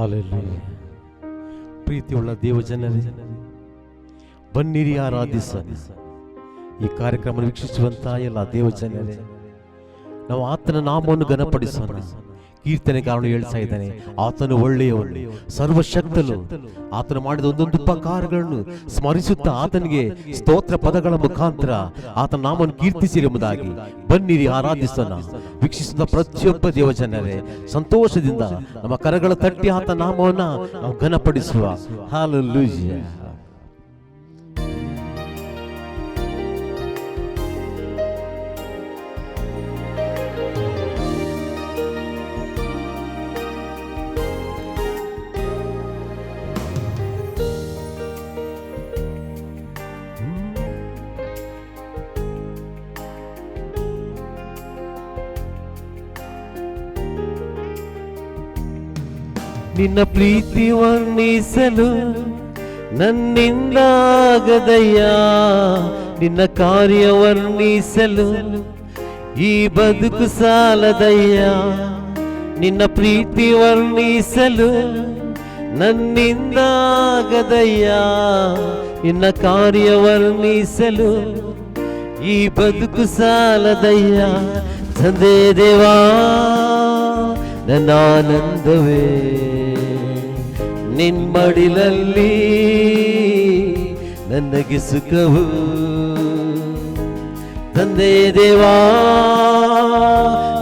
Hallelujah ಪ್ರೀತಿಯುಳ್ಳ ದೇವಜನರೇ ಬನ್ನಿರಿ ಆರಾಧಿಸ. ಈ ಕಾರ್ಯಕ್ರಮ ವೀಕ್ಷಿಸುವಂತಹ ಎಲ್ಲ ದೇವಜನರೇ ನಾವು ಆತನ ನಾಮವನ್ನು ಘನಪಡಿಸೋಣ. ಕೀರ್ತನೆ ಕಾರಣ ಹೇಳ್ತಾ ಇದ್ದಾನೆ. ಆತನು ಒಳ್ಳೆಯ ಒಳ್ಳೆ ಸರ್ವಶಕ್ತಲು ಆತನು ಮಾಡಿದ ಒಂದೊಂದು ಉಪಕಾರಗಳನ್ನು ಸ್ಮರಿಸುತ್ತಾ ಆತನಿಗೆ ಸ್ತೋತ್ರ ಪದಗಳ ಮುಖಾಂತರ ಆತನ ನಾಮವನ್ನು ಕೀರ್ತಿಸಿರಿ ಎಂಬುದಾಗಿ. ಬನ್ನಿರಿ, ಆರಾಧಿಸೋಣ. ವೀಕ್ಷಿಸಿದ ಪ್ರತಿಯೊಬ್ಬ ದೇವಜನರೇ, ಸಂತೋಷದಿಂದ ನಮ್ಮ ಕರಗಳ ತಟ್ಟಿ ಆತ ನಾಮವನ್ನ ನಾವು ಘನಪಡಿಸುವ. ಹಾಲೆಲೂಯ ನಿನ್ನ ಪ್ರೀತಿ ವರ್ಣಿಸಲು ನನ್ನಿಂದಾಗದಯ್ಯ. ನಿನ್ನ ಕಾರ್ಯ ವರ್ಣಿಸಲು ಈ ಬದುಕು ಸಾಲದಯ್ಯ. ನಿನ್ನ ಪ್ರೀತಿ ವರ್ಣಿಸಲು ನನ್ನಿಂದಾಗದಯ್ಯ. ನಿನ್ನ ಕಾರ್ಯ ವರ್ಣಿಸಲು ಈ ಬದುಕು ಸಾಲದಯ್ಯ. ತಂದೆ ದೇವಾ, ನನ್ನ ಆನಂದವೇ ನಿನ್ಮಡಿಲಲ್ಲಿ ನನಗೆ ಸುಖವು. ತಂದೆ ದೇವಾ,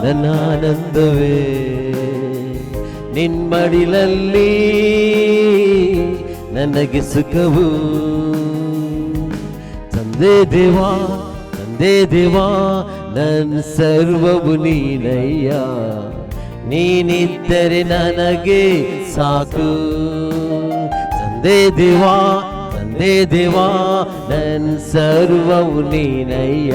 ನನ್ನ ಆನಂದವೇ. ನಿನ್ಮಡಿಲಲ್ಲಿ ನನಗೆ ಸುಖವು. ತಂದೆ ದೇವಾ ತಂದೆ ದೇವಾ ನನ್ನ ಸರ್ವವು ನೀನಯ್ಯ. ನೀನಿದ್ದರೆ ನನಗೆ ಸಾಕು. ತಂದೆ ದೇವಾ ತಂದೆ ದೇವಾ ನನ್ನ ಸರ್ವವು ನೀನಯ್ಯ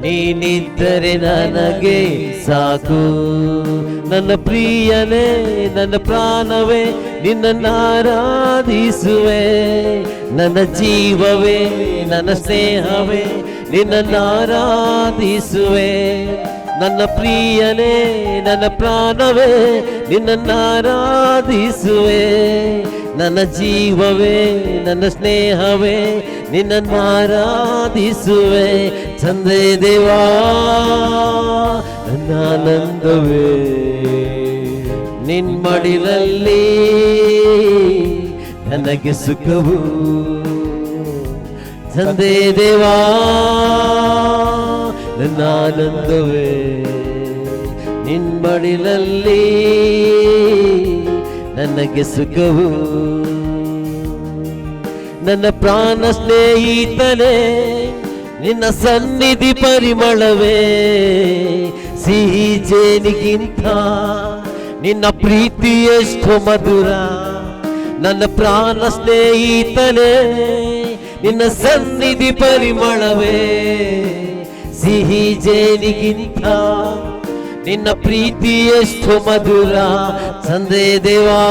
ನೀನಿದ್ದರೆ ನನಗೆ ಸಾಕು ನನ್ನ ಪ್ರಿಯನೇ ನನ್ನ ಪ್ರಾಣವೇ ನಿನ್ನ ಆರಾಧಿಸುವೆ ನನ್ನ ಜೀವವೇ ನನ್ನ ಸ್ನೇಹವೇ ನಿನ್ನ ಆರಾಧಿಸುವೆ ನನ್ನ ಪ್ರಿಯನೇ ನನ್ನ ಪ್ರಾಣವೇ ನಿನ್ನ ಆರಾಧಿಸುವೆ ನನ್ನ ಜೀವವೇ, ನನ್ನ ಸ್ನೇಹವೇ, ನಿನ್ನನ್ನು ಆರಾಧಿಸುವೆ. ತಂದೆ ದೇವಾ, ನನ್ನ ಆನಂದವೇ. ನಿನ್ಮಡಿಲಲ್ಲಿ ನನಗೆ ಸುಖವು. ತಂದೆ ದೇವಾ, ನನ್ನ ಆನಂದವೇ. ನಿನ್ಮಡಿಲಲ್ಲಿ ನನಗೆ ಸುಖವು. ನನ್ನ ಪ್ರಾಣ ಸ್ನೇಹಿತನೇ, ನಿನ್ನ ಸನ್ನಿಧಿ ಪರಿಮಳವೇ. ಸಿಹಿ ಜೇನಿಗಿಂತ ನಿನ್ನ ಪ್ರೀತಿ ಎಷ್ಟು ಮಧುರ. ನನ್ನ ಪ್ರಾಣ ಸ್ನೇಹಿತನೇ, ನಿನ್ನ ಸನ್ನಿಧಿ ಪರಿಮಳವೇ. ಸಿಹಿ ಜೇನಿಗಿಂತ ನಿನ್ನ ಪ್ರೀತಿ ಎಷ್ಟು ಮಧುರ ತಂದೆ ದೇವಾ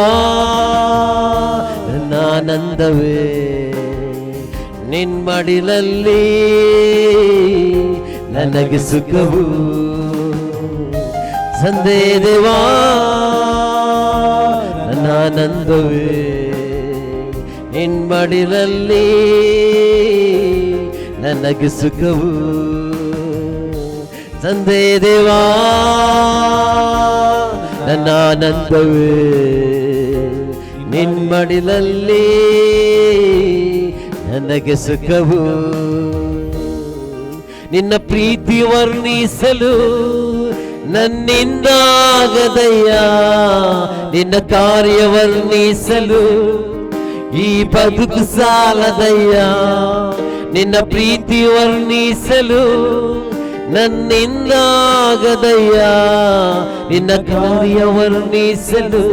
ನಿನ್ ಮಡಿಲಲ್ಲಿ ನನಗೆ ಸುಖವು. ತಂದೆ ದೇವಾ, ನನ್ನ ನಿನ್ ಮಡಿಲಲ್ಲಿ ನನಗೆ ಸುಖವು. ತಂದೆ ದೇವಾ, ನನ್ನ ಆನಂದವೇ. ನಿನ್ಮಡಿಲಲ್ಲಿ ನನಗೆ ಸುಖವು. ನಿನ್ನ ಪ್ರೀತಿ ವರ್ಣಿಸಲು ನನ್ನಿಂದಾಗದಯ್ಯ. ನಿನ್ನ ಕಾರ್ಯ ವರ್ಣಿಸಲು ಈ ಬದುಕು ಸಾಲದಯ್ಯ. ನಿನ್ನ ಪ್ರೀತಿ ವರ್ಣಿಸಲು ನನ್ನಿಂದಾಗದಯ್ಯ, ನಿನ್ನ ಕಾರ್ಯ ವರ್ಣಿಸಲು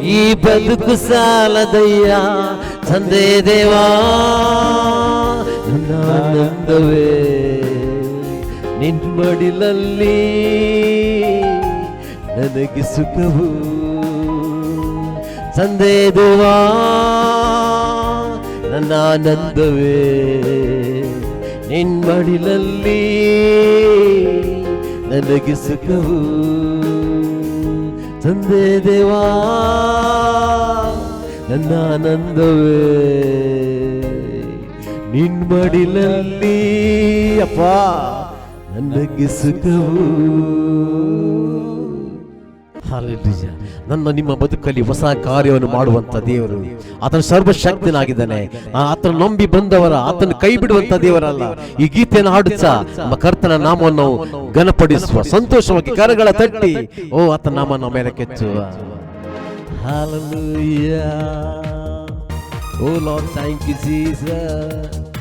ಈ ಬದುಕು ಸಾಲದಯ್ಯ. ತಂದೆ ದೇವಾ ನನ್ನ ನಿನ್ ನಿನ್ಮಡಿಲಲ್ಲಿ ನನಗೆ ಸುಖವು. ಸಂದೇ ದೇವಾ, ನನ್ನ ಆನಂದವೇ. ನಿನ್ಮಡಿಲಲ್ಲಿ ನನಗೆ ಸುಖವು ತಂದೆ ದೇವಾ ನನ್ನ ಆನಂದವೇ ನಿನ್ ಮಡಿಲಲ್ಲಿ ಅಪ್ಪ ನನಗೆ ಸುಖವು ಹಾಲೆಲೂಯ. ನನ್ನ ನಿಮ್ಮ ಬದುಕಲ್ಲಿ ಹೊಸ ಕಾರ್ಯವನ್ನು ಮಾಡುವಂತ ದೇವರು. ಆತನ ಸರ್ವಶಕ್ತನಾಗಿದ್ದಾನೆ. ಆತನ ನಂಬಿ ಬಂದವರ ಆತನ ಕೈ ಬಿಡುವಂತ ದೇವರಲ್ಲ. ಈ ಗೀತೆಯನ್ನು ಹಾಡುತ್ತಾ ನಮ್ಮ ಕರ್ತನ ನಾಮವನ್ನು ಘನಪಡಿಸುವ ಸಂತೋಷವಾಗಿ ಕರಗಳ ತಟ್ಟಿ. ಓ ಆತನ ನಾಮನ ಮೇಲೆ ಕೆಚ್ಚುವ. Hallelujah. Oh Lord, thank you, Jesus.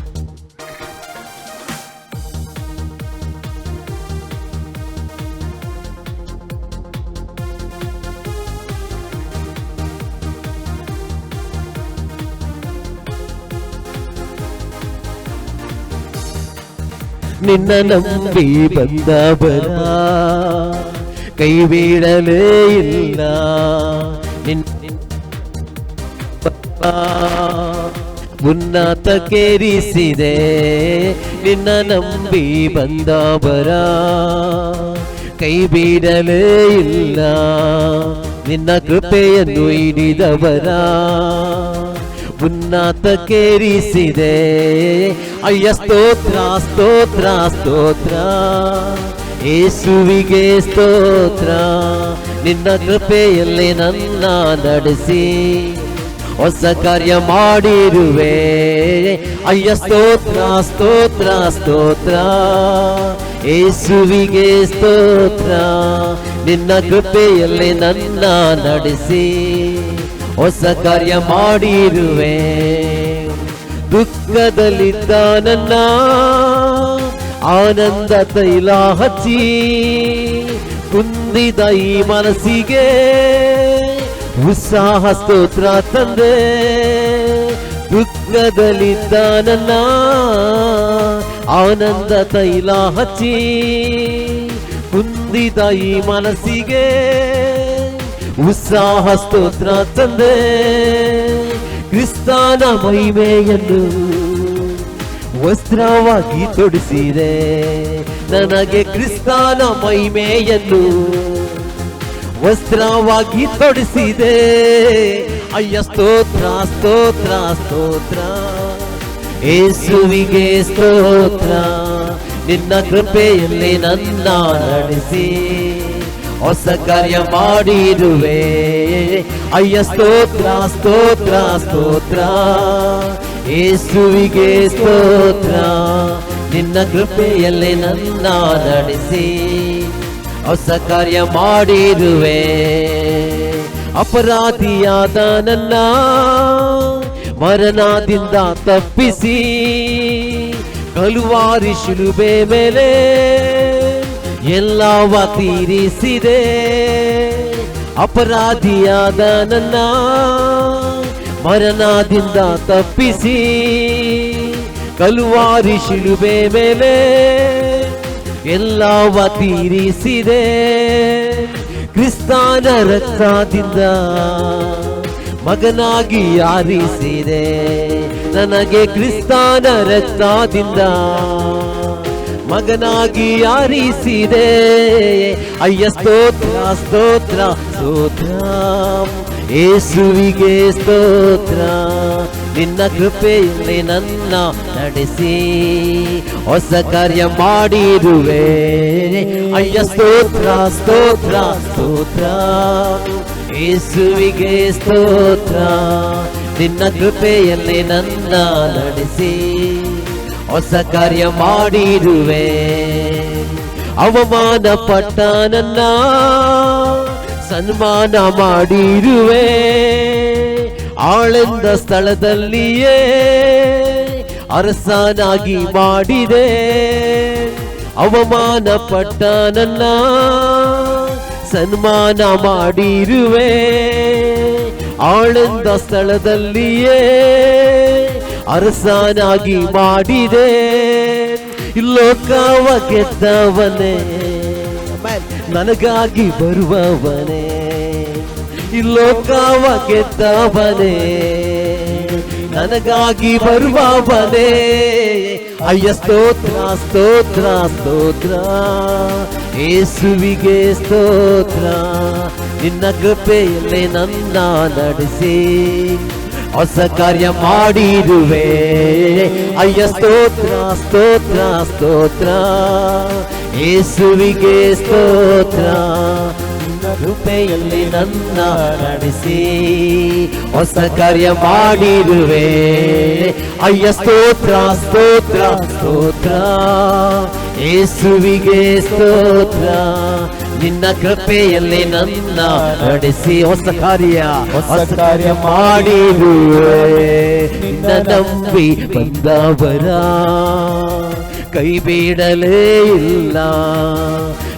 ನಿನ್ನ ನಂಬಿ ಬಂದವರ ಕೈ ಬೀಳಲೇ ಇಲ್ಲ ಉನ್ನತ ಕೇರಿಸಿದೆ ನಿನ್ನ ನಂಬಿ ಬಂದವರ ಕೈ ಬೀಡಲೇ ಇಲ್ಲ ನಿನ್ನ ಕೃಪೆಯನ್ನು ಹಿಡಿದವರ ಉನ್ನತ ಕೇರಿಸಿದೆ ಅಯ್ಯ ಸ್ತೋತ್ರ ಸ್ತೋತ್ರ ಸ್ತೋತ್ರ. ಯೇಸುವಿಗೆ ಸ್ತೋತ್ರ. ನಿನ್ನ ಕೃಪೆಯಲ್ಲಿ ನನ್ನ ನಡೆಸಿ. ಹೊಸ ಕಾರ್ಯ ಮಾಡಿರುವೆ. ಅಯ್ಯ ಸ್ತೋತ್ರ ಸ್ತೋತ್ರ ಸ್ತೋತ್ರ. ಯೇಸುವಿಗೆ ಸ್ತೋತ್ರ. ನಿನ್ನ ಕೃಪೆಯಲ್ಲಿ ನನ್ನ ನಡೆಸಿ. ಹೊಸ ಕಾರ್ಯ ಮಾಡಿರುವೆ. ದುಃಖದಲ್ಲಿದ್ದ ನನ್ನ ಆನಂದ ತೈಲ ಹಚ್ಚಿ ಕುಂದಿದ ಈ ಮನಸ್ಸಿಗೆ ಉತ್ಸಾಹ ಸ್ತೋತ್ರ ತಂದೆ. ದುಃಖದಲ್ಲಿದ್ದ ನನ್ನ ಆನಂದ ತೈಲ ಹಚ್ಚಿ ಕುಂದಿದ ಈ ಮನಸ್ಸಿಗೆ ಉತ್ಸಾಹ ಸ್ತೋತ್ರ ತಂದೆ. ಕ್ರಿಸ್ತಾನ ಮಹಿಮೆಯನ್ನು ವಸ್ತ್ರವಾಗಿ ತೊಡಿಸಿದೆ. ನನಗೆ ಕ್ರಿಸ್ತಾನ ಮಹಿಮೆಯನ್ನು ವಸ್ತ್ರವಾಗಿ ತೊಡಿಸಿದೆ. ಅಯ್ಯ ಸ್ತೋತ್ರ ಸ್ತೋತ್ರ ಸ್ತೋತ್ರ. ಏಸುವಿಗೆ ಸ್ತೋತ್ರ. ನಿನ್ನ ಕೃಪೆಯಲ್ಲಿ ನನ್ನ ನಡೆಸಿ. ಹೊಸ ಕಾರ್ಯ ಮಾಡಿರುವೆ. ಅಯ್ಯ ಸ್ತೋತ್ರ ಸ್ತೋತ್ರ ಸ್ತೋತ್ರ. ಏಸುವಿಗೆ ಸ್ತೋತ್ರ. ನಿನ್ನ ಕೃಪೆಯಲ್ಲಿ ನನ್ನ ನಡೆಸಿ. ಹೊಸ ಕಾರ್ಯ ಮಾಡಿರುವೆ. ಅಪರಾಧಿಯಾದ ನನ್ನ ಮರಣದಿಂದ ತಪ್ಪಿಸಿ. ಕಲುವಾರಿ ಶಿಲುಬೆ ಮೇಲೆ ಎಲ್ಲವ ತೀರಿಸಿದೆ. ಅಪರಾಧಿಯಾದ ನನ್ನ ಮರಣದಿಂದ ತಪ್ಪಿಸಿ ಕಲುವಾರಿ ಶಿಲುಬೆ ಮೇಲೆ ಎಲ್ಲವ ತೀರಿಸಿದೆ. ಕ್ರಿಸ್ತಾನ ರಕ್ತದಿಂದ ಮಗನಾಗಿ ಆರಿಸಿದೆ ನನಗೆ ಕ್ರಿಸ್ತಾನ ರಕ್ತದಿಂದ ಮಗನಾಗಿ ಆರಿಸಿದೆ ಅಯ್ಯ ಸ್ತೋತ್ರ ಸ್ತೋತ್ರ ಸ್ತೋತ್ರ. ಏಸುವಿಗೆ ಸ್ತೋತ್ರ. ನಿನ್ನ ಕೃಪೆಯಲ್ಲಿ ನನ್ನ ನಡೆಸಿ. ಹೊಸ ಕಾರ್ಯ ಮಾಡಿರುವೆ. ಅಯ್ಯ ಸ್ತೋತ್ರ ಸ್ತೋತ್ರ ಸ್ತೋತ್ರ. ಏಸುವಿಗೆ ಸ್ತೋತ್ರ. ನಿನ್ನ ಕೃಪೆಯಲ್ಲಿ ನನ್ನ ನಡೆಸಿ. ಹೊಸ ಕಾರ್ಯ ಮಾಡಿರುವೆ. ಅವಮಾನ ಪಟ್ಟ ನನ್ನ ಸನ್ಮಾನ ಮಾಡಿರುವೆ. ಆಳೆಂದ ಸ್ಥಳದಲ್ಲಿಯೇ ಅರಸನಾಗಿ ಮಾಡಿದೆ. ಅವಮಾನ ಪಟ್ಟ ನನ್ನ ಸನ್ಮಾನ ಮಾಡಿರುವೆ. ಆಳೆಂದ ಸ್ಥಳದಲ್ಲಿಯೇ ಅರಸನಾಗಿ ಮಾಡಿದೆ. ಲೋಕವ ಗೆದ್ದವನೇ ನನಗಾಗಿ ಬರುವವನೇ. ಲೋಕವ ಗೆದ್ದವನೇ ನನಗಾಗಿ ಬರುವವನೇ. ಅಯ್ಯ ಸ್ತೋತ್ರ ಸ್ತೋತ್ರ ಸ್ತೋತ್ರ. ಏಸುವಿಗೆ ಸ್ತೋತ್ರ. ನಿನ್ನ ಕೃಪೆಯಲ್ಲಿ ನನ್ನ ನಡೆಸಿ. ಹೊಸ ಕಾರ್ಯ ಮಾಡಿರುವೆ. ಅಯ್ಯ ಸ್ತೋತ್ರ ಸ್ತೋತ್ರ ಸ್ತೋತ್ರ. ಯೇಸುವಿಗೆ ಸ್ತೋತ್ರ. ಕೃಪೆಯಲ್ಲಿ ನನ್ನ ನಡೆಸಿ. ಹೊಸ ಕಾರ್ಯ ಮಾಡಿರುವೆ. ಅಯ್ಯ ಸ್ತೋತ್ರ ಸ್ತೋತ್ರ ಸ್ತೋತ್ರ. ಯೇಸುವಿಗೆ ಸ್ತೋತ್ರ. ನಿನ್ನ ಕೃಪೆಯಲ್ಲಿ ನನ್ನ ನಡೆಸಿ ಹೊಸ ಕಾರ್ಯ ಹೊಸ ಕಾರ್ಯ ಮಾಡಿರುವೆ. ನಿನ್ನ ನಂಬಿ ಬಂದವರ ಕೈ ಬಿಡಲೇ ಇಲ್ಲ.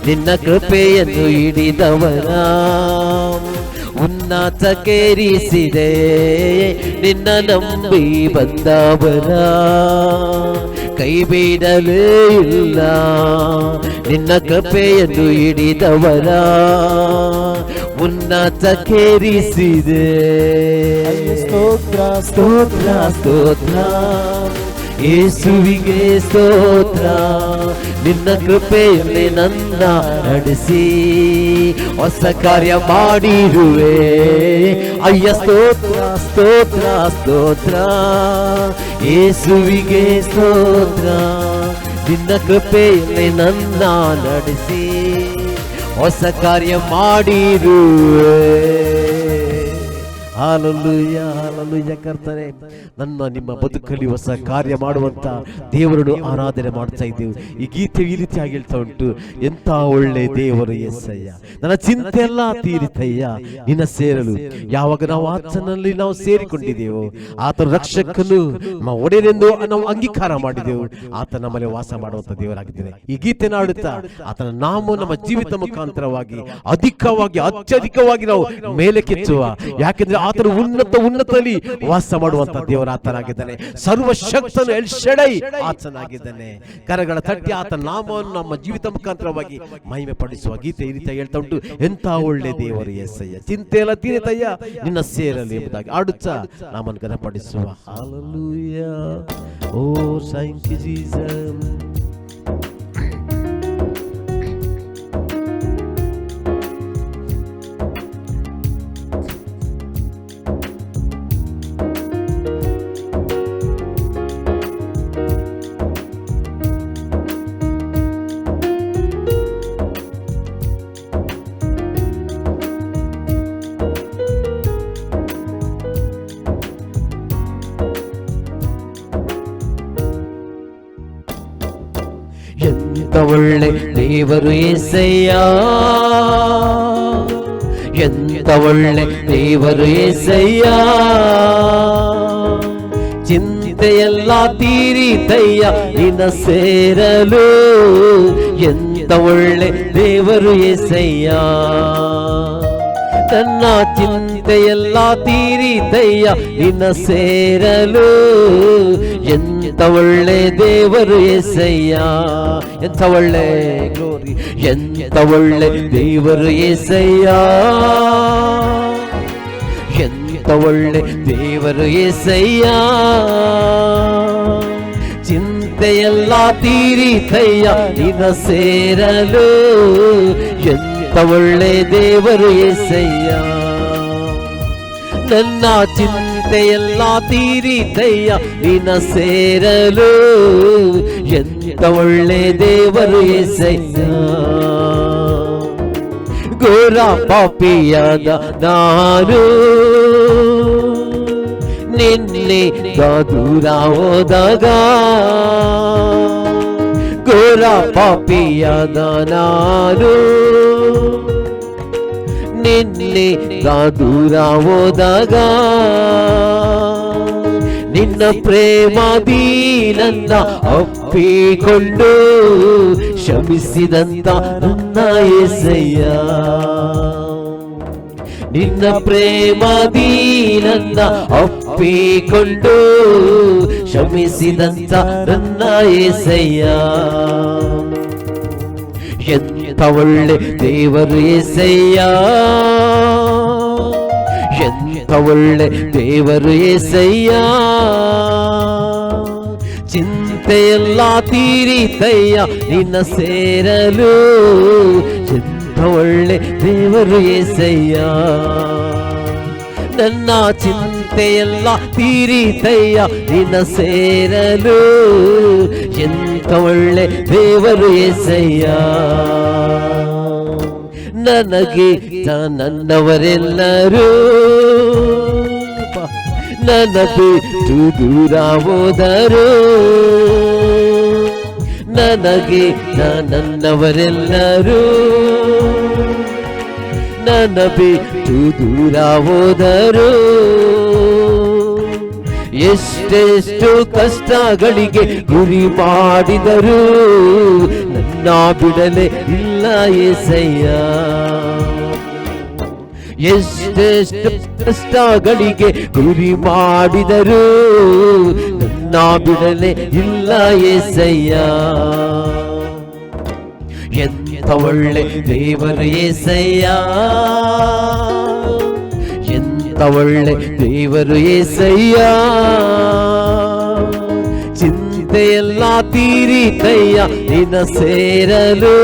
ನಿನ್ನ ಕೃಪೆಯನ್ನು ಹಿಡಿದವರ ಉನ್ನತಕ್ಕೇರಿಸಿದೆ ನಿನ್ನ ನಂಬಿ ಬಂದವರ ಕೈ ಬಿಡಲೇ ಇಲ್ಲ ನಿನ್ನ ಕೃಪೆಯನ್ನು ಹಿಡಿದವರ ಉನ್ನತಕ್ಕೇರಿಸಿದೆ ಸ್ತೋತ್ರ ಸ್ತೋತ್ರ ಸ್ತೋತ್ರ ಯೇಸುವಿಗೆ ಸ್ತೋತ್ರ ನಿನ್ನ ಕೃಪೆಯಲ್ಲಿ ನನ್ನ ನಡೆಸಿ ಹೊಸ ಕಾರ್ಯ ಮಾಡಿರುವೆ. ಅಯ್ಯ ಸ್ತೋತ್ರ ಸ್ತೋತ್ರ ಸ್ತೋತ್ರ. ಯೇಸುವಿಗೆ ಸ್ತೋತ್ರ. ನಿನ್ನ ಕೃಪೆಯಲ್ಲಿ ನನ್ನ ನಡೆಸಿ ಹೊಸ ಕಾರ್ಯ ಮಾಡಿರುವೆ. ಹಾಲಲ್ಲುಯ್ಯ, ಹಾಲಲ್ಲೂಯ್ಯ ನನ್ನ ನಿಮ್ಮ ಬದುಕಲ್ಲಿ ಹೊಸ ಕಾರ್ಯ ಮಾಡುವಂತ ದೇವರನ್ನು ಆರಾಧನೆ ಮಾಡ್ತಾ ಇದ್ದೇವೆ. ಈ ಗೀತೆ ಈ ರೀತಿಯಾಗಿ ಹೇಳ್ತಾ ಉಂಟು ಎಂತ ಒಳ್ಳೆ ದೇವರು ಎಸ್ಸಯ್ಯ ನನ್ನ ಚಿಂತೆ ಎಲ್ಲ ತೀರಿತಯ್ಯ, ನಿನ್ನ ಸೇರಲು. ಯಾವಾಗ ನಾವು ಆತನಲ್ಲಿ ನಾವು ಸೇರಿಕೊಂಡಿದ್ದೇವೋ, ಆತನ ರಕ್ಷಕನು ನಮ್ಮ ಒಡೆಯನೆಂದು ನಾವು ಅಂಗೀಕಾರ ಮಾಡಿದೆವು. ಆತ ನಮ್ಮಲ್ಲಿ ವಾಸ ಮಾಡುವಂತ ದೇವರಾಗಿದ್ದೇನೆ. ಈ ಗೀತೆ ನಾಡುತ್ತಾ ಆತನ ನಾಮ ನಮ್ಮ ಜೀವಿತ ಮುಖಾಂತರವಾಗಿ ಅಧಿಕವಾಗಿ, ಅತ್ಯಧಿಕವಾಗಿ ನಾವು ಮೇಲೆ ಕೆಚ್ಚುವ ಯಾಕೆಂದ್ರೆ ಆತನು ಉನ್ನತ ಉನ್ನತದಲ್ಲಿ ವಾಸ ಮಾಡುವಂತ ದೇವರ ಆತನಾಗಿದ್ದಾನೆ ಸರ್ವಶಕ್ತನು ಎಲ್ ಶೆಡೈ ಆತನಾಗಿದ್ದಾನೆ. ಕರಗಳ ತಟ್ಟಿ ಆತನ ನಾಮವನ್ನು ನಮ್ಮ ಜೀವಿತ ಮುಖಾಂತರವಾಗಿ ಮಹಿಮೆ ಪಡಿಸುವ ಗೀತೆ ಈ ರೀತಿ ಹೇಳ್ತಾ ಉಂಟು. ಎಂತ ಒಳ್ಳೆ ದೇವರು ಎಸ್ಸಯ್ಯ ಚಿಂತೆ ಎಲ್ಲ ತೀರಿತಯ್ಯ. ನಿನ್ನ ಸೇರಲಿ ಎಂಬುದಾಗಿ ಆಡುತ್ತಾ ನಾಮನ್ ಘನಪಡಿಸುವ Hallelujah. O you, Jesus. ಎಂತ ಒಳ್ಳೆ ದೇವರು ಏಸಯ್ಯ ಎಂತ ಒಳ್ಳೆ ದೇವರು ಏಸಯ್ಯ ಚಿಂತೆಯೆಲ್ಲ ತೀರಿತಯ್ಯ ನಿನ್ನ ಸೇರಲು ಎಂತ ಒಳ್ಳೆ ದೇವರು ಏಸಯ್ಯ ನನ್ನ ಚಿಂತೆಯೆಲ್ಲ ತೀರಿತಯ್ಯ ನಿನ್ನ ಸೇರಲು ಎಂತ ಒಳ್ಳೆ ದೇವರು ಎಸಯ್ಯ ಎಂತ ಒಳ್ಳೆ ಗ್ಲೋರಿ ಎಂತ ಒಳ್ಳೆ ದೇವರು ಎಸಯ್ಯ ಎಂತ ಒಳ್ಳೆ ದೇವರು ಎಸಯ್ಯ ಚಿಂತೆಯೆಲ್ಲ ತೀರಿತಯ್ಯ ನಿನ್ನ ಸೇರಲು ಎಂತ ಒಳ್ಳೆ ದೇವರು ಎಸಯ್ಯ ನನ್ನ ಚಿಂತೆಯೆಲ್ಲ ತೀರಿತಯ್ಯ ನಿನ್ನ ಸೇರಲು ಎಂತ ಒಳ್ಳೆ ದೇವರು ಎಸಯ್ಯ. ಘೋರ ಪಾಪಿಯಾದ ನಾನು, ನಿನ್ನೆ ದೂರ ಹೋದಾಗ, ಘೋರ ಪಾಪಿಯಾದ ನಾನು ನಿನ್ನೆ ದೂರ ಹೋದಾಗ ನಿನ್ನ ಪ್ರೇಮದಿ ನನ್ನ ಅಪ್ಪಿಕೊಂಡು ಶಮಿಸಿದಂತ ನನ್ನ ಎಸಯ್ಯ. ನಿನ್ನ ಪ್ರೇಮದಿ ನನ್ನ ಅಪ್ಪಿಕೊಂಡು ಶಮಿಸಿದಂತ ನನ್ನ ಎಸಯ್ಯ. ಎಂತ ಒಳ್ಳೆ ದೇವರು ಎಸಯ್ಯ ಎಂತ ಒಳ್ಳೆ ದೇವರು ಎಸಯ್ಯ ಚಿಂತೆಯೆಲ್ಲ ತೀರಿತಯ್ಯ ನಿನ್ನ ಸೇರಲು ಎಂತ ಒಳ್ಳೆ ದೇವರು ಏಸಯ್ಯ ನನ್ನ ಚಿಂತೆಯೆಲ್ಲ ತೀರಿತಯ್ಯ. ನಿನ್ನ ಸೇರಲು ಎಂತ ಒಳ್ಳೆ ದೇವರು ಏಸಯ್ಯ. ನನಗೆ ನನ್ನವರೆಲ್ಲರೂ ನನ್ನ ಬಿಟ್ಟು ದೂರ ಹೋದರು ನನಗೆ ನನ್ನವರೆಲ್ಲರೂ ನನ್ನ ಬಿಟ್ಟು ದೂರ ಹೋದರು. ಎಷ್ಟೆಷ್ಟು ಕಷ್ಟಗಳಿಗೆ ಗುರಿ ಮಾಡಿದರು. ನನ್ನ ಬಿಡಲೆ ಇಲ್ಲ ಎಸಯ್ಯ ಎಷ್ಟೆಷ್ಟು ಕಷ್ಟಗಳಿಗೆ ಗುರಿ ಮಾಡಿದರು. ನನ್ನ ಬಿಡಲೆ ಇಲ್ಲ ಏಸಯ್ಯ. ಎಂತ ಒಳ್ಳೆ ದೇವರು ಏಸಯ್ಯ ಎಂತ ಒಳ್ಳೆ ದೇವರು ಏಸಯ್ಯ ಚಿಂತೆಯೆಲ್ಲ ತೀರಿತಯ್ಯ ನಿನ್ನ ಸೇರಲು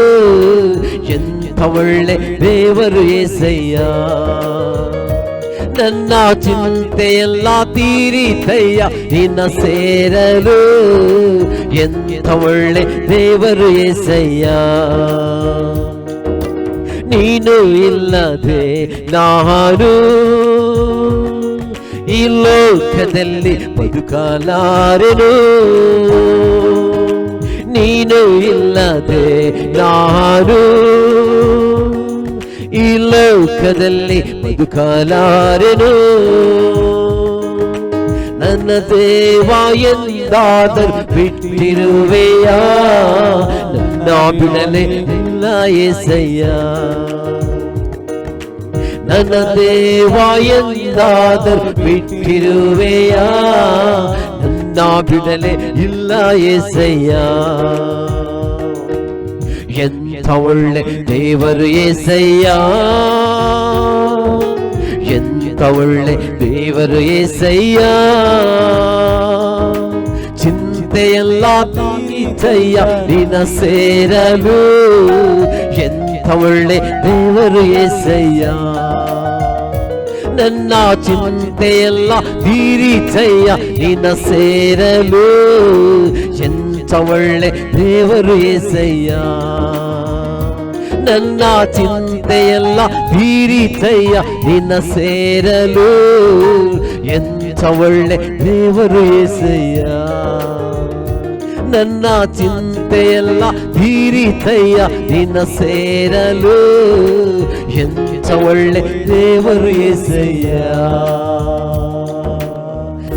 ಎಂತ ಒಳ್ಳೆ ದೇವರು ಏಸಯ್ಯ ನನ್ನ ಚಿಂತೆಯೆಲ್ಲ ತೀರಿತಯ್ಯ ನಿನ್ನ ಸೇರಲು ಎಂತ ಒಳ್ಳೆ ದೇವರು ಏಸಯ್ಯ ನೀನು ಇಲ್ಲದೆ ನಾನು ಈ ಲೋಕದಲ್ಲಿ ಬದುಕಲಾರೆನು ನೀನು ಇಲ್ಲದೆ ನಾನು ಈ ಲೋಕದಲ್ಲಿ ಬದುಕಲಾರೆನು ನನ್ನ ದೇವ ಎಂದಾದರೂ ಬಿಟ್ಟಿರುವೆಯ ನನ್ನ ಬಿಡಲೆ ಇಲ್ಲ ಏಸಯ್ಯ ನನ್ನ ದೇವ ಎಂದಾದರೂ ಬಿಟ್ಟಿರುವೆಯ ನನ್ನ ಬಿಡಲೆ ಇಲ್ಲ ಏಸಯ್ಯ ಎಂಥ ಒಳ್ಳೆ ದೇವರು ಏಸಯ್ಯ ಎಂಥ ಒಳ್ಳೆ ದೇವರು ಏಸಯ್ಯ ಚಿಂತೆಯೆಲ್ಲ ತೀರಿಸಯ್ಯ ನಿನ್ನ ಸೇರಲು ಎಂಥ ಒಳ್ಳೆ ದೇವರು ಏಸಯ್ಯ ನನ್ನ ಚಿಂತೆಯೆಲ್ಲ ತೀರಿಸಯ್ಯ ನಿನ್ನ ಸೇರಲು ಎಂಥ ಒಳ್ಳೆ ದೇವರು ಏಸಯ್ಯ ನನ್ನ ಚಿಂತೆಯೆಲ್ಲ ತೀರಿಸಯ್ಯ ನಿನ್ನ ಸೇರಲು. ಎಂಥ ಒಳ್ಳೆ ದೇವರು ಏಸಯ್ಯ. ನನ್ನ ಚಿಂತೆಯೆಲ್ಲ ತೀರಿತಯ್ಯ, ನಿನ್ನ ಸೇರಲು. ಎಂಥ ಒಳ್ಳೆ ದೇವರು ಏಸಯ್ಯ.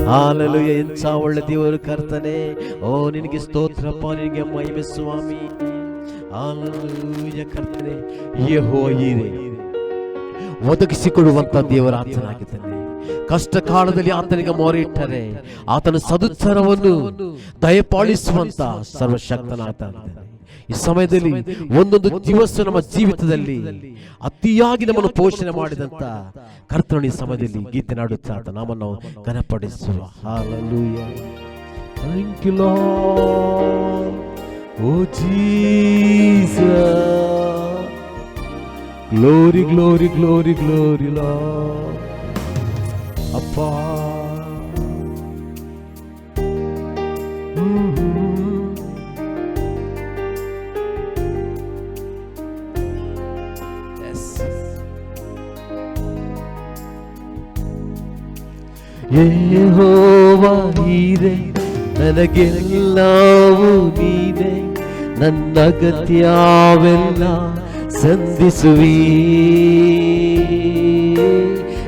ಹಾಲಲು ಎಂಥ ಒಳ್ಳೆ ದೇವರು ಕರ್ತನೆ. ಓ, ನಿನಗೆ ಸ್ತೋತ್ರಪ್ಪ, ನಿನಗೆ ಮಹಿಮೆ, ಸ್ವಾಮಿ. ಹಾಲಲೂಯ ಕರ್ತನೆ ಒದಗಿಸಿಕೊಡುವಂತ ದೇವರ ಆತನಾಗಿದ್ದಾನೆ ಕಷ್ಟ ಕಾಲದಲ್ಲಿ ಆತನಿಗೆ ಮೊರೆ ಇಟ್ಟರೆ ಆತನ ಸದುತ್ಸರವನ್ನು ದಯಪಾಲಿಸುವಂತ ಸರ್ವಶಕ್ತನಾತ ಈ ಸಮಯದಲ್ಲಿ ಒಂದೊಂದು ದಿವಸ ನಮ್ಮ ಜೀವಿತದಲ್ಲಿ ಅತಿಯಾಗಿ ನಮ್ಮನ್ನು ಪೋಷಣೆ ಮಾಡಿದಂತ ಕರ್ತನ ಈ ಸಮಯದಲ್ಲಿ ಗೀತೆ ನಾಡುತ್ತಾ ನಮ್ಮನ್ನು ಘನಪಡಿಸುವ. ಹಾಲೂಯ thank you Oh Jesus. Glory, glory, glory, glory, Lord. Appa. Mm -hmm. yes. ये होवा ही रे ನನಗೆಲ್ಲವೂ ನೀನೆ. ನನ್ನ ಅಗತ್ಯವೆಲ್ಲ ಸಂಧಿಸುವಿ.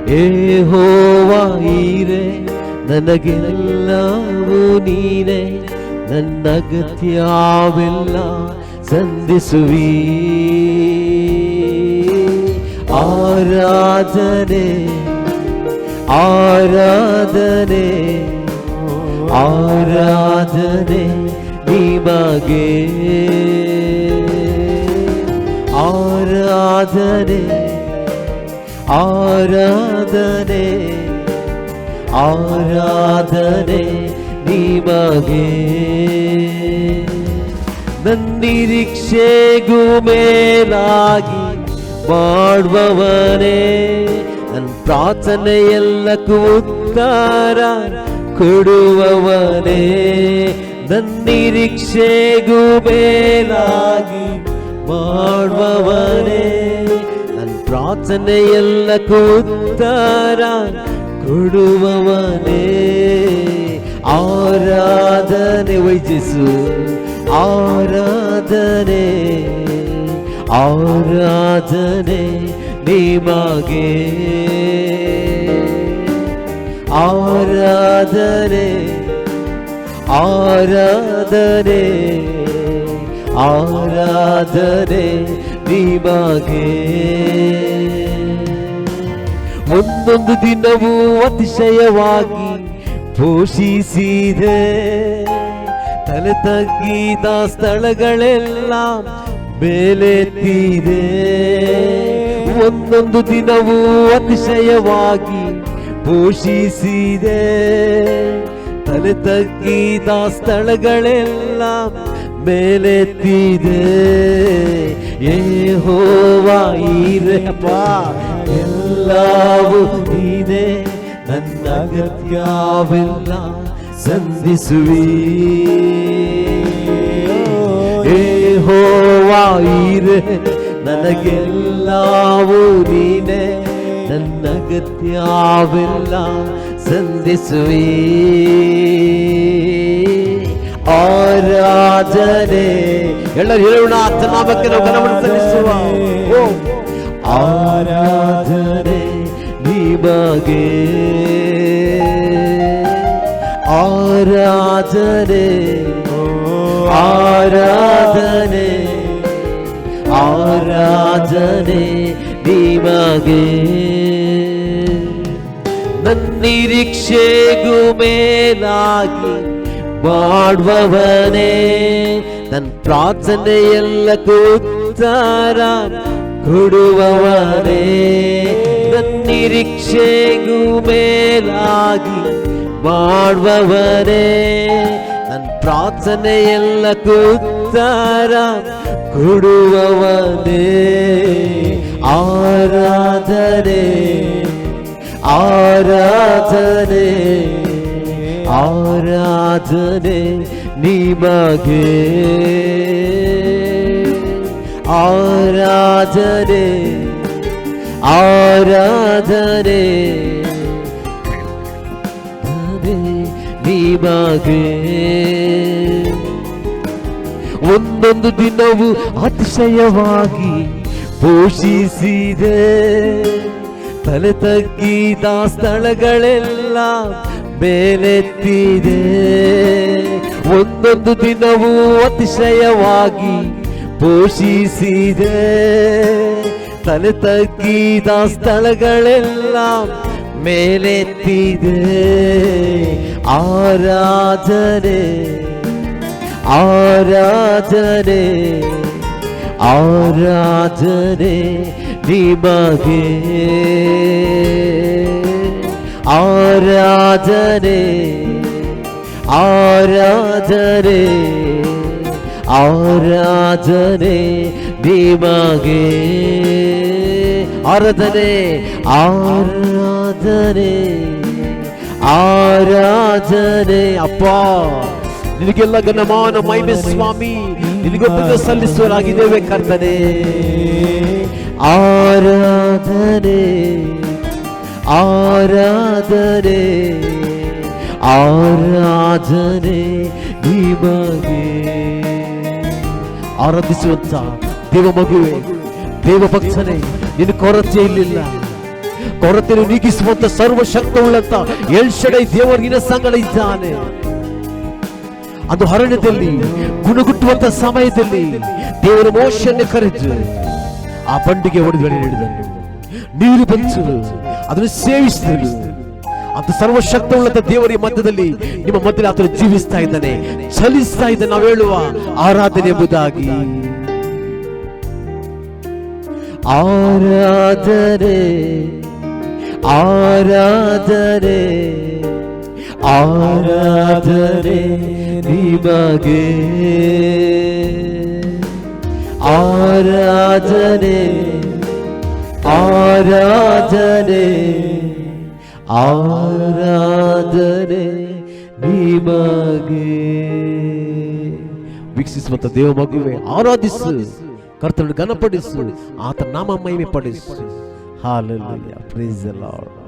ಏ ಹೋವಾಯಿರೆ ನನಗೆಲ್ಲವೂ ನೀನೆ. ನನ್ನ ಅಗತ್ಯವೆಲ್ಲ ಸಂಧಿಸುವಿ. ಆರಾಧನೆ ಆರಾಧನೆ. ಆರಾಧನೆ ನಿಮಗೆ ಆರಾಧನೆ ಆರಾಧನೆ ಆರಾಧನೆ ನಿಮಗೆ ನನ್ನಿರೀಕ್ಷೆಗೂ ಮೇಲಾಗಿ ಮಾಡುವವನೇ ನನ್ನ ಪ್ರಾರ್ಥನೆ ಎಲ್ಲಕ್ಕೂ ಉತ್ತರ ಕೊಡುವವನೇ ನನ್ನಿರೀಕ್ಷೆಗೂ ಮೇಲಾಗಿ ಮಾಡುವವನೇ. ನನ್ನ ಪ್ರಾರ್ಥನೆ ಎಲ್ಲಕ್ಕೂ ಉತ್ತರ ಕೊಡುವವನೇ. ಆರಾಧನೆ ವೈಜಿಸು ಆರಾಧನೆ ಆರಾಧನೆ ನಿಮಗೆ. ಆರಾಧನೆ ಆರಾಧನೆ ಆರಾಧನೆ ನಿಮಗೆ. ಒಂದೊಂದು ದಿನವೂ ಅತಿಶಯವಾಗಿ ಪೋಷಿಸಿದೆ ತಲೆ ತಗ್ಗಿದ ಸ್ಥಳಗಳೆಲ್ಲ ಮೇಲೆತ್ತಿದೆ ಒಂದೊಂದು ದಿನವೂ ಅತಿಶಯವಾಗಿ ಪೋಷಿಸಿದೆ. ತಲೆ ತಗ್ಗಿದ ಸ್ಥಳಗಳೆಲ್ಲ ಮೇಲೆತ್ತಿದೆ. ಏ ಹೋವಾಯಿರಪ್ಪ ಎಲ್ಲವೂ ಇದೆ ನನ್ನ ಅಗತ್ಯವೆಲ್ಲ ಸಂಧಿಸುವಿ. ಏ ಹೋವಾಯಿರೆ ನನಗೆಲ್ಲವೂ ನೀನೆ. ನನ್ನ ಅಗತ್ಯವೆಲ್ಲ ಸಂಧಿಸುವಿ ಆರಾಧನೆ ಎಲ್ಲರೂ ಹೇಳೋಣ ಆತನ ನಾಮಕ್ಕೆ ನಾವು ಗಣವನ್ನು ಸಲ್ಲಿಸುವ ಓ ಆರಾಧನೆ ನಿಮಗೆ ಆರಾಧನೆ ಆರಾಧನೆ ಆರಾಧನೆ ನಿಮಗೆ ನನ್ನಿರೀಕ್ಷೆಗೂ ಮೇಲಾಗಿ ಮಾಡುವವನೇ ನನ್ನ ಪ್ರಾರ್ಥನೆ ಎಲ್ಲಕ್ಕೂ ಉತ್ತರ ಕೊಡುವವನೇ ನನ್ನಿರೀಕ್ಷೆಗೂ ಮೇಲಾಗಿ ಮಾಡುವವನೇ ನನ್ನ ಪ್ರಾರ್ಥನೆ ಎಲ್ಲಕ್ಕೂ ಉತ್ತರ ಕೊಡುವವನೇ ಆರಾಧನೆ ಆರಾಧನೆ ಆರಾಧನೆ ನಿಮಗೆ. ಆರಾಧನೆ ಆರಾಧನೆ ನಿಮಗೆ. ಒಂದೊಂದು ದಿನವೂ ಅತಿಶಯವಾಗಿ ಪೋಷಿಸಿದೆ. ತಲೆ ತಗ್ಗಿದ ಸ್ಥಳಗಳೆಲ್ಲ ಮೇಲೆತ್ತಿದೆ. ಒಂದೊಂದು ದಿನವೂ ಅತಿಶಯವಾಗಿ ಪೋಷಿಸಿದೆ. ತಲೆ ತಗ್ಗಿದ ಸ್ಥಳಗಳೆಲ್ಲ ಮೇಲೆತ್ತಿದೆ. ಆರಾಧನೆ ಆರಾಧನೆ ಆರಾಧನೆ. ನಿಮಗೆ ಆರಾಧನೆ ಆರಾಧನೆ ಆರಾಧನೆ ನಿಮಗೆ ಆರಾಧನೆ ಆರಾಧನೆ ಆರಾಧನೆ ಅಪ್ಪ ನಿನಗೆಲ್ಲ ಗಣಮಾನ ಮೈಮೆ ಸ್ವಾಮಿ ನಿನಗೊಬ್ಬ ಸಲ್ಲಿಸುವರಾಗಿದ್ದೇವೆ ಕರ್ತನೆ ಆರಾಧನೆ ಆರಾಧನೆ ಆರಾಧನೆ ನಿಮಗೆ. ಆರಾಧಿಸುವಂತ ದೇವ ಮಗುವೆ, ದೇವ ಭಕ್ತನೇ, ನಿನ್ನ ಕೊರತೆ ಇಲ್ಲಿಲ್ಲ. ಕೊರತೆಯನ್ನು ನೀಗಿಸುವಂತ ಸರ್ವಶಕ್ತ ಉಳ್ಳಂತ ಎಲ್ಷಡೆ ದೇವರು ನಿನ್ನ ಸಂಗಡ ಇದ್ದಾನೆ. ಅದು ಹರಣ್ಯದಲ್ಲಿ ಗುಣಗುಟ್ಟುವಂತ ಸಮಯದಲ್ಲಿ ದೇವರ ಮೋಶನ್ನು ಕರೆದು ಆ ಬಂಡಿಗೆ ಒಡೆದು ನೀಡಿದನು ನೀರು ಬಂತು ಅದನ್ನು ಸೇವಿಸಿದನು ಅಂತ ಸರ್ವಶಕ್ತ ಉಳ್ಳಂತ ದೇವರ ಮಧ್ಯದಲ್ಲಿ ನಿಮ್ಮ ಮಧ್ಯದಲ್ಲಿ ಆತನು ಜೀವಿಸ್ತಾ ಇದ್ದಾನೆ, ಚಲಿಸ್ತಾ ಇದ್ದಾನೆ ನಾವು ಹೇಳುವ ಆರಾಧನೆ ಎಂಬುದಾಗಿ. ಆರಾಧನೆ ಆರಾಧರೆ ಆರಾಧನೆ ನಿಮಗೆ. ಆರಾಧನೆ ಆರಾಧನೆ ಆರಾಧನೆ ನಿಮಗೆ ವೀಕ್ಷಿಸುವಂತ ದೇವ ಮಗುವೆ ಆರಾಧಿಸು ಕರ್ತನ ಘನಪಡಿಸು ಆತ ನಾಮ ಮಹಿಮೆ ಪಡಿಸು ಹಾಲೆಲೂಯಾ ಪ್ರೇಸ್ ದ ಲಾರ್ಡ್